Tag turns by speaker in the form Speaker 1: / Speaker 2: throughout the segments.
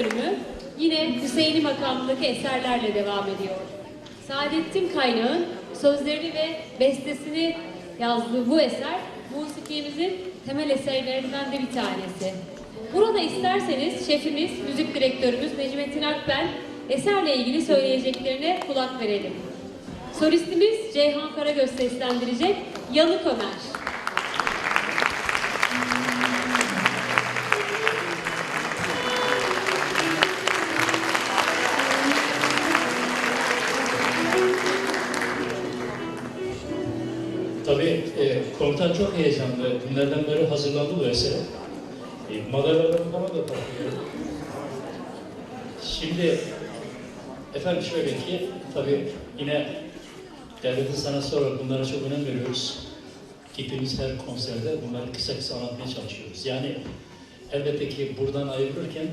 Speaker 1: bölümü yine Hüseyin'i makamındaki eserlerle devam ediyor. Saadettin Kaynağ'ın sözlerini ve bestesini yazdığı bu eser musikimizin temel eserlerinden de bir tanesi. Burada isterseniz şefimiz, müzik direktörümüz Necmettin Akbel eserle ilgili söyleyeceklerine kulak verelim. Solistimiz Ceyhan Karagöz seslendirecek Yanık Ömer.
Speaker 2: Tabii e, komutan çok heyecanlı. Günlerden beri hazırlandı bu esere. E, madalyalarını bana da takıyor. Şimdi efendim şöyle ki tabii yine devletin sana sonra bunlara çok önem veriyoruz. Gittiğimiz her konserde bunları kısa kısa anlatmaya çalışıyoruz. Yani elbette ki buradan ayrılırken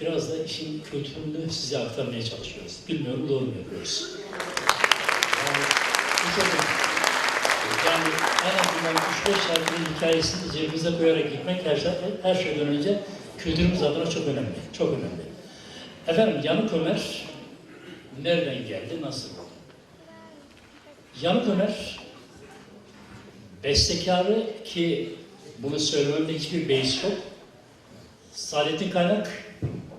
Speaker 2: biraz da işin kültürünü size aktarmaya çalışıyoruz. Bilmiyorum doğru mu yapıyoruz? Yani. Yani en azından 3-5 şarkının hikayesini cebimize koyarak gitmek her, şey, her şeyden önce kültürümüz adına çok önemli. Çok önemli. Efendim Yanık Ömer nereden geldi, nasıl oldu? Yanık Ömer bestekarı ki bunu söylememde hiçbir beis yok. Saadettin Kaynak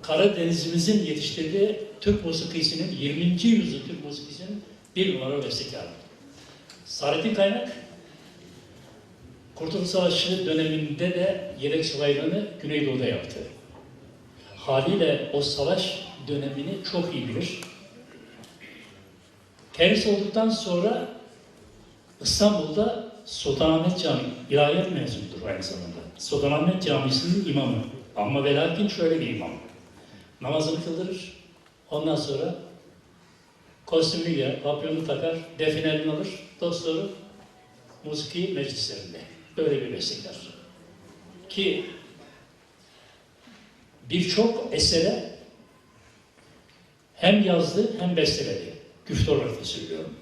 Speaker 2: Karadenizimizin yetiştirdiği Türk musikisinin 20. yüzyıl Türk musikisinin bir numara bestekarı. Saadettin Kaynak, Kurtuluş Savaşı döneminde de yedek subaylığını Güneydoğu'da yaptı. Haliyle o savaş dönemini çok iyi bilir. Kendisi olduktan sonra İstanbul'da Sultanahmet Camii, ilahiyat mezunudur aynı zamanda. Sultanahmet Camisi'nin imamı. Ama ve lakin şöyle bir imam. Namazını kıldırır, ondan sonra kostümünü giyer, papyonu takar, definelini alır, dostları musiki meclislerinde. Böyle bir meslekler. Ki birçok esere hem yazdı hem besteledi. Güfte olarak da söylüyorum.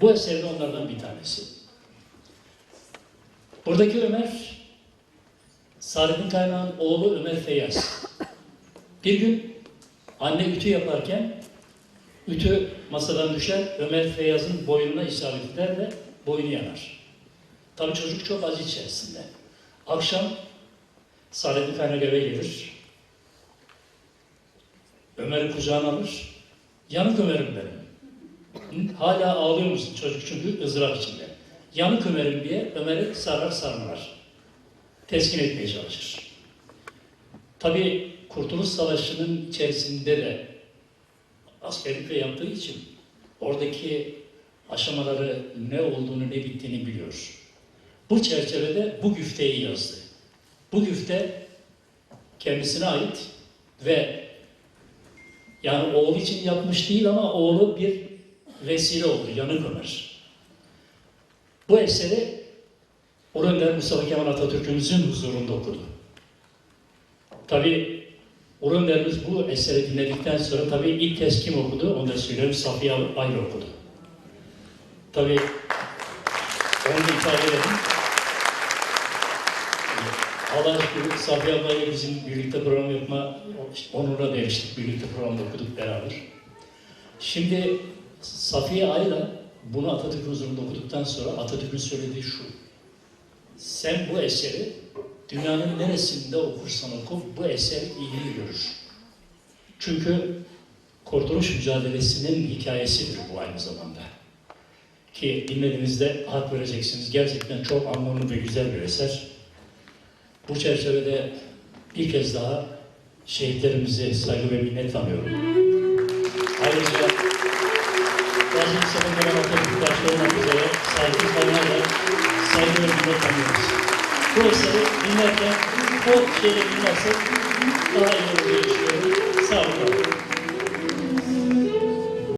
Speaker 2: Bu eser de onlardan bir tanesi. Buradaki Ömer, Saadettin Kaynağ'ın oğlu Ömer Feyyaz. Bir gün anne ütü yaparken Ütü masadan düşer, Ömer Feyyaz'ın boynuna isabet eder ve boynu yanar. Tabii çocuk çok acı içerisinde. Akşam Saadettin Kaynak eve gelir. Ömer'i kucağına alır. Yanık Ömer'im benim. Hala ağlıyor musun çocuk çünkü ızdırap içinde. Yanık Ömer'im diye Ömer'i sarar sarmalar. Teskin etmeye çalışır. Tabii Kurtuluş Savaşı'nın içerisinde de askerlikle yaptığı için oradaki aşamaları ne olduğunu ne bittiğini biliyor. Bu çerçevede bu güfteyi yazdı. Bu güfte kendisine ait ve yani oğlu için yapmış değil ama oğlu bir vesile oldu, yanık Ömer. Bu eseri Ulu Mustafa Kemal Atatürk'ümüzün huzurunda okudu. Tabi Ulu Önderimiz bu eseri dinledikten sonra tabii ilk kez kim okudu? Onu da söyleyeyim. Safiye Ayla okudu. Tabii onu ifade edelim. Allah şükür Safiye ablayla bizim birlikte program yapma onuruna eriştik. Birlikte programda okuduk beraber. Şimdi Safiye Ayla bunu Atatürk huzurunda okuduktan sonra Atatürk'ün söylediği şu. Sen bu eseri dünyanın neresinde okursan oku bu eser ilgili görür. Çünkü kurtuluş mücadelesinin hikayesidir bu aynı zamanda. Ki dinlediğinizde hak vereceksiniz. Gerçekten çok anlamlı ve güzel bir eser. Bu çerçevede bir kez daha şehitlerimize saygı ve minnet anıyorum. Ayrıca Mustafa Kemal Atatürk başta olmak üzere saygı kanalıyla saygı ve minnet anıyoruz. Bu eseri dinlerken o şeyle dinlersek daha iyi olur düşünüyorum. Sağ olun.